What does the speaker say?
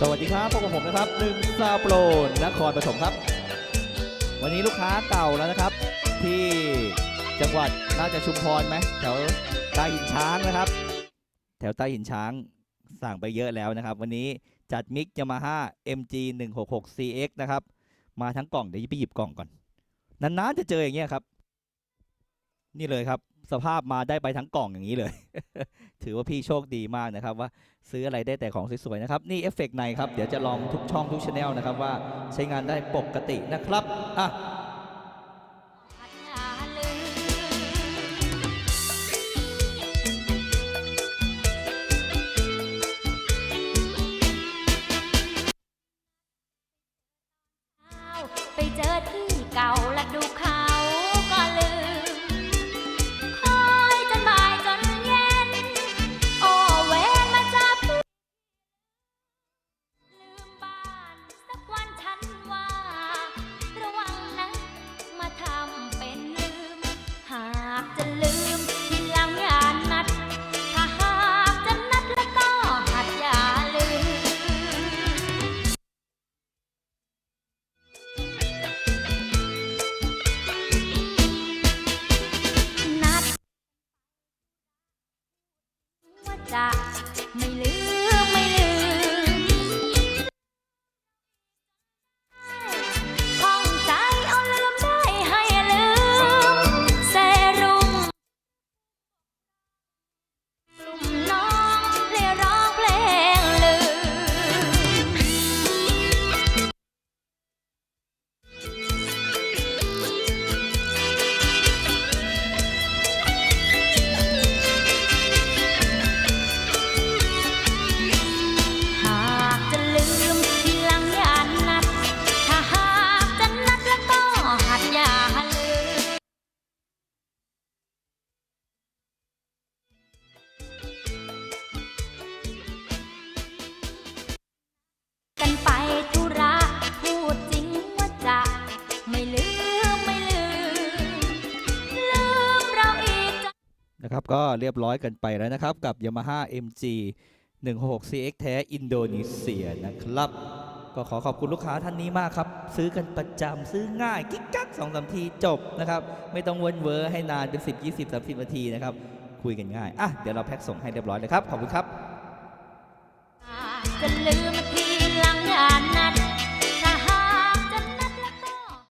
สวัสดีครับพบกับผมนะครับหนึ่งซาโปรนนครปฐมครับ วันนี้ลูกค้าเก่าแล้วนะครับ ที่จังหวัดน่าจะชุมพรไหมแถวใต้หินช้างนะครับ แถวใต้หินช้างสั่งไปเยอะแล้วนะครับ วันนี้จัดมิกยามาฮ่า MG 166 CX นะครับ มาทั้งกล่องเดี๋ยวไปหยิบกล่องก่อน นานๆจะเจออย่างเงี้ยครับ นี่เลยครับ สภาพมาได้ไปทั้งกล่องอย่างนี้เลย ถือว่าพี่โชคดีมากนะครับ ว่าซื้ออะไรได้แต่ของสวยๆนะครับ นี่เอฟเฟกต์ในครับ เดี๋ยวจะลองทุกช่องทุกชแนลนะครับว่าใช้งานได้ปกตินะครับอะ ว่าจ นะครับก็เรียบร้อยกันไปแล้วนะครับกับ Yamaha MG 166 CX แท้อินโดนีเซียนะครับ ก็ขอขอบคุณลูกค้าท่านนี้มากครับ ซื้อกันประจำซื้อง่ายกิ๊กกักสองสามทีจบนะครับ ไม่ต้องวนเวอร์ให้นานเป็น 10 20 30นาทีนะครับ คุยกันง่าย อะ เดี๋ยวเราแพ็คส่งให้เรียบร้อยเลยครับ ขอบคุณครับ